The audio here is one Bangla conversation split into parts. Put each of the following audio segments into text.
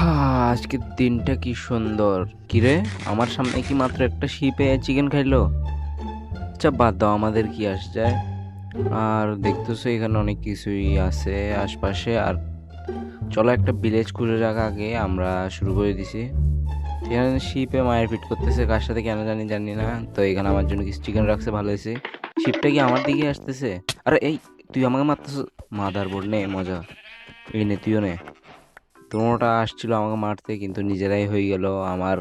আজকের দিনটা কি সুন্দর। কিরে, আমার সামনে কি মাত্র একটা শিপে চিকেন খাইলো? আচ্ছা বাদ দাও, আমাদের কি আস যায় আর দেখতেছো, এখানে অনেক কিছুই আছে আশপাশে। আর চলো একটা ভিলেজ খুঁজে রাখা আগে, আমরা শুরু করে দিছি। এখানে শিপে মায়ের পিট করতেছে, কার সাথে কেন জানি জানি না। তো এখানে আমার জন্য কিছু চিকেন রাখছে, ভালো হয়েছে। শিপটা কি আমার দিকে আসতেছে? আরে, এই, তুই আমাকে মারতেছ মাদার বোর্ড নে, মজা। এই নে, তুইও নে। তোমরা আসছিল আমাকে মারতে কিন্তু নিজেরাই হয়ে গেল আমার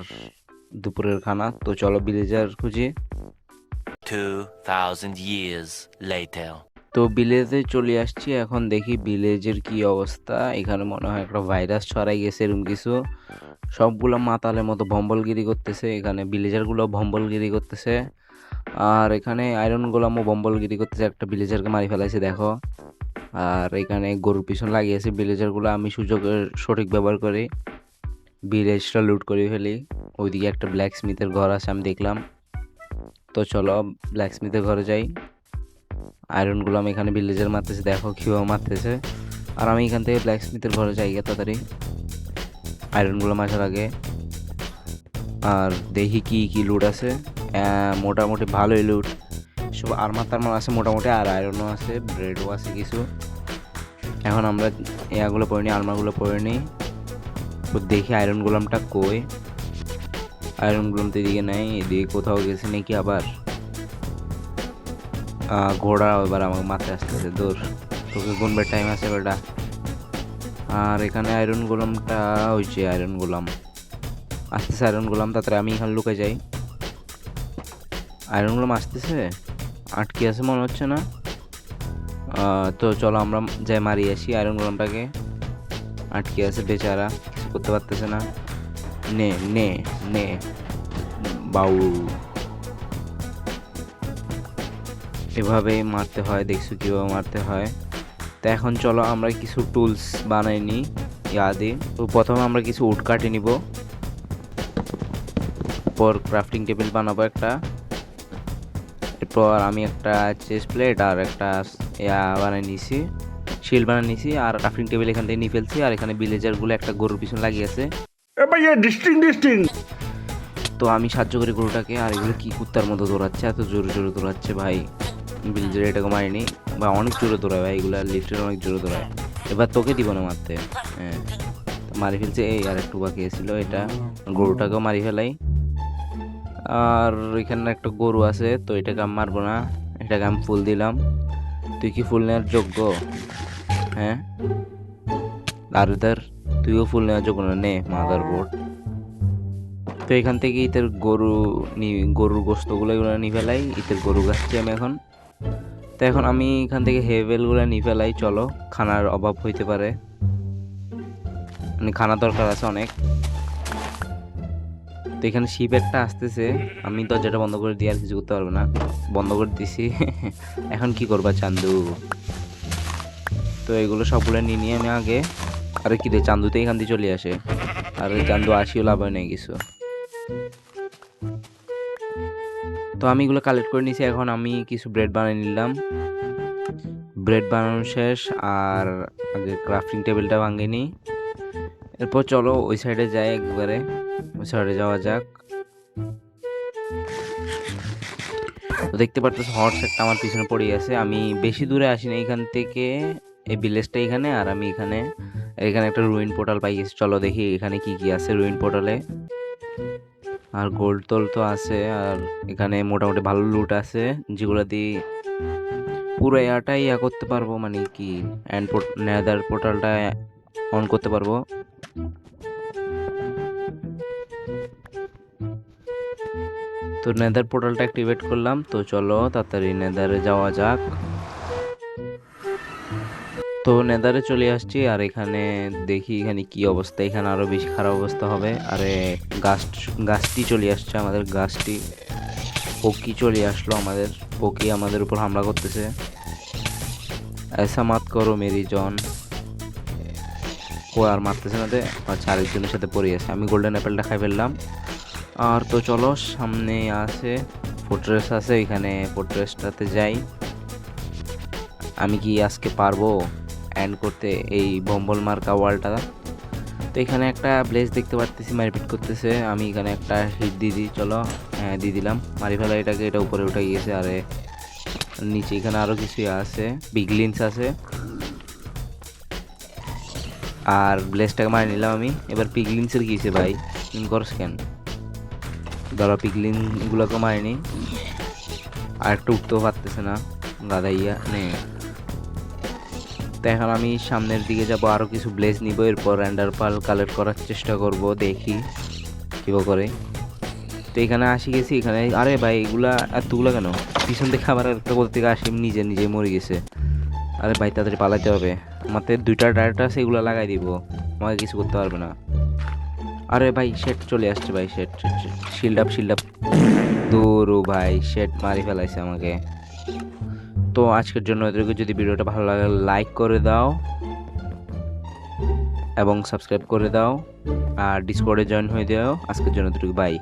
দুপুরের খানা। তো চলো ভিলেজার খুঁজি। 2,000 years later. তো ভিলেজে চলে আসছি এখন দেখি ভিলেজের কি অবস্থা। এখানে মনে হয় একটা ভাইরাস ছড়াই গেছে এরকম কিছু। সবগুলো মাতালের মতো ভম্বলগিরি করতেছে এখানে ভিলেজারগুলো ভম্বলগিরি করতেছে। আর এখানে আয়রন গোলামও ভম্বলগিরি করতেছে একটা ভিলেজারকে মারি ফেলাইছে দেখো। আর এখানে গরুর পিছন লাগিয়েছে ভিলেজারগুলো আমি সুযোগের সঠিক ব্যবহার করি। ভিলেজটা লুট করে ফেলি। ওইদিকে একটা ব্ল্যাক স্মিথের ঘর আছে, আমি দেখলাম। তো চলো ব্ল্যাক স্মিথের ঘরে যাই। আয়রন আমি এখানে ভিলেজার মারতেছে, দেখো কীভাবে মারতেছে। আর আমি এখান থেকে ব্ল্যাক স্মিথের ঘরে যাই গে তাড়াতাড়ি। আয়রন গুলাম আসার আগে। আর দেখি কি কি লুট আছে। মোটামুটি ভালোই লুট সব আরমার টারমার আছে মোটামুটি, আর আয়রনও আছে ব্রেডও আছে কিছু। এখন আমরা এগুলো পরে নিই আলমারগুলো পরে নিই। তো দেখি আয়রন গোলামটা কই। আয়রন গোলাম তো এদিকে নাই, এদিকে কোথাও গেছে নাকি আবার? ঘোড়া এবার আমাকে মাথায় আসতেছে দূর। তোকে গুনবার টাইম আছে বেটা? আর এখানে আয়রন গোলামটা হয়েছে আয়রন গোলাম। আসতেছে আয়রন গোলাম, তাড়াতাড়ি আমি এখানে লুকে যাই। আয়রন গোলাম আসতেছে? আটকে আছে মনে হচ্ছে না। তো চলো আমরা যাই মারি আসি আয়রন গোলামটাকে আটকে আছে বেচারা করতে পারতেছে না। নে নে নে। বাউ। এভাবেই মারতে হয়, দেখছ কীভাবে মারতে হয়। তো এখন চলো আমরা কিছু টুলস বানাই নিই ইয়াদে। তো প্রথমে আমরা কিছু উড কাটে নিব। পর ক্রাফটিং টেবিল বানাবো একটা। এরপর আমি একটা চেস্ট প্লেট আর একটা ইয়া বানিয়ে নিয়েছি শিল বানিয়ে নিয়েছি আর ক্রাফটিং টেবিল এখান থেকে নিয়ে ফেলছি আর এখানে ভিলেজারগুলো একটা গরুর পিছনে লাগিয়েছে তো আমি সাহায্য করি গরুটাকে আর এগুলো কি কুত্তার মতো দৌড়াচ্ছে এত জোরে জোরে দৌড়াচ্ছে ভাই। বিলজের এটাকে মারিনি বা অনেক জোরে দৌড়ায় ভাই এগুলো লিফটের অনেক জোরে দৌড়ায়। এবার তোকে দিব না মারতে। হ্যাঁ মারি ফেলছে। এই আর একটু বাকি ছিল এটা। গরুটাকেও মারি ফেলাই। আর এখানে একটা গরু আছে, তো এটাকে আমি মারবো না। এটাকে আমি ফুল দিলাম। তুই কি ফুল নেওয়ার যোগ্য? হ্যাঁ? আর ধর তুইও ফুল নেওয়ার যোগ্য না? নে মাদার বোর্ড তো এখান থেকে ইতের গরু গরুর গোস্তগুলো এগুলো নিয়ে ফেলাই। ইতের গরু গাছছি আমি এখন। তো এখন আমি এখান থেকে হেভেলগুলো নিয়ে ফেলাই। চলো, খানার অভাব হইতে পারে। মানে খানা দরকার আছে অনেক। তো এখানে শিপ একটা আসতেছে। আমি দরজাটা বন্ধ করে দিয়ে আর কিছু করতে পারব না। বন্ধ করে দিছি। এখন কি করবা চান্দু? তো এগুলো সবগুলো নিয়ে নিয়ে আমি আগে আরে কি রে, চান্দু তো এখান দিয়ে চলে আসে। আর চান্দু আসিও লাভ হয় নাই কিছু। তো আমি এগুলো কালেক্ট করে নিয়েছি এখন আমি কিছু ব্রেড বানিয়ে নিলাম। ব্রেড বানানো শেষ। আর আগে ক্রাফটিং টেবিলটা ভাঙে নিই। এরপর চলো ওই সাইডে যাই একবারে। সাইডে যাওয়া যাক। তো দেখতে পারতেছ হর্স একটা আমার পিছনে পড়ে আছে। আমি বেশি দূরে আসি না এখান থেকে, এই ভিলেজটা এখানে, আর আমি এখানে এখানে একটা রুইন পোর্টাল পাই গেছি। চলো দেখি এখানে কি কি আছে রুইন পোর্টালে আর গোল্ড তোল তো আছে, আর এখানে মোটামুটি ভালো লুট আছে। যেগুলো দিয়ে পুরো এয়ারটাই ইয়া করতে পারব মানে কি অ্যান্ড নেদার পোর্টালটা অন করতে পারব। নেদার পোর্টালটা অ্যাক্টিভেট করলাম, তো চলো তাড়াতাড়ি নেদারে যাওয়া যাক। তো নেদারে চলে আসছি, আর এখানে দেখি এখানে কি অবস্থা, এখানে আরও বেশি খারাপ অবস্থা হবে। আরে গাছ গাছটি চলে আসছে আমাদের গাছটি পকি চলে আসলো আমাদের, পকি আমাদের উপর হামলা করতেছে। এসা মাত করো মেরি জন ও আর মারতেছে না দে আচ্ছা আরেকজনের সাথে পড়ে আছে। আমি গোল্ডেন অ্যাপেলটা খাই ফেললাম। আর তো চলো, সামনে আছে ফোর্ট্রেস আছে, এখানে ফোর্ট্রেসটাতে যাই। আমি কি আজকে পারব অ্যান্ড করতে এই বম্বল মার্কা ওয়ালটা তো এখানে একটা ব্লেজ দেখতে পারতেছি, মারপিট করতেছে। আমি এখানে একটা হিট দিয়ে দিই, চলো হ্যাঁ দিয়ে দিলাম। মারি ফেলা এটাকে, এটা উপরে উঠে গিয়েছে, আরে। নিচে এখানে আরও কিছু আছে বিগলিন্স আছে। আর ব্লেসটাকে মারি নিলাম আমি। এবার পিগলিন্সের গিয়েছে ভাই? তুমি করস কেন? ধরো পিগলিনগুলোকে মারিনি। আর একটু উঠতেও পারতেছে না গাদাইয়া নে। এখন আমি সামনের দিকে যাব আরও কিছু ব্লেজ নিব, এরপর র্যান্ডার পাল কালেক্ট করার চেষ্টা করব, দেখি কীভাবে করে। তো এখানে আসি গেছি, এখানে, আরে ভাই, এগুলা এতগুলো কেন? পিছন থেকে আবার একটা কোথা থেকে আসি, নিজে নিজে মরে গেছে। আরে ভাই, তাড়াতাড়ি পালাতে হবে। আমাদের দুইটা ডাইরেক্ট আছে, এগুলো লাগাই দিব। আমাকে কিছু করতে পারবে না। আরে ভাই শেট চলে আসছে ভাই শেট শিল্ড আপ শিল্ড আপ দূর ভাই শেট মারি ফেলাইছে আমাকে। তো আজকের জন্য এদেরকে যদি ভিডিওটা ভালো লাগে লাইক করে দাও এবং সাবস্ক্রাইব করে দাও। আর ডিসকর্ডে জয়েন হয়ে দাও আজকের জন্য এতটুকু বাই